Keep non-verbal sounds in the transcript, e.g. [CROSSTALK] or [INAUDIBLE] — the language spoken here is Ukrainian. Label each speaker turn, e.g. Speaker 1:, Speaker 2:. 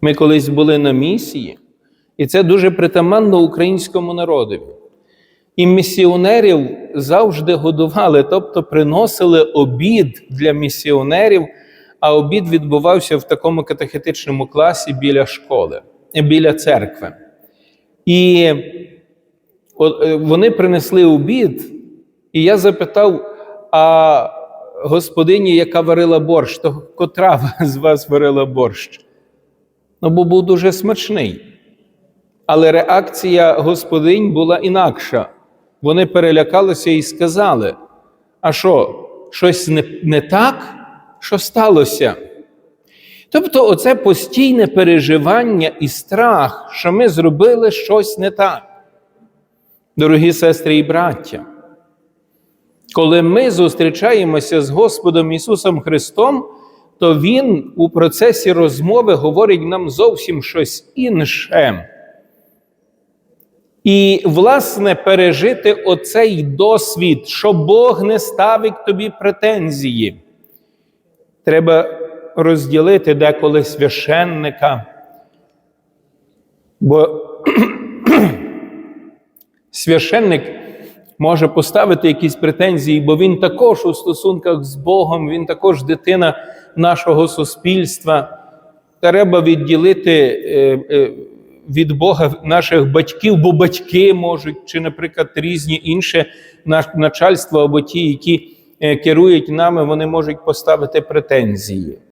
Speaker 1: Ми колись були на місії, і це дуже притаманно українському народові. І місіонерів завжди годували, тобто приносили обід для місіонерів, а обід відбувався в такому катехетичному класі біля школи, біля церкви. І е, вони принесли обід, і я запитав: а господині, яка варила борщ, то котра [LAUGHS] з вас варила борщ? Ну, бо був дуже смачний. Але реакція господинь була інакша. Вони перелякалися і сказали: а що, щось не, не так? Що сталося? Тобто, оце постійне переживання і страх, що ми зробили щось не так. Дорогі сестри і браття, коли ми зустрічаємося з Господом Ісусом Христом, то Він у процесі розмови говорить нам зовсім щось інше. І, власне, пережити оцей досвід, що Бог не ставить тобі претензії. Треба розділити деколи священника, бо [CLEARS THROAT] священник може поставити якісь претензії, бо він також у стосунках з Богом, він також дитина нашого суспільства. Треба відділити е, е, від Бога наших батьків, бо батьки можуть, чи, наприклад, різні інше начальство або ті, які е, керують нами, вони можуть поставити претензії.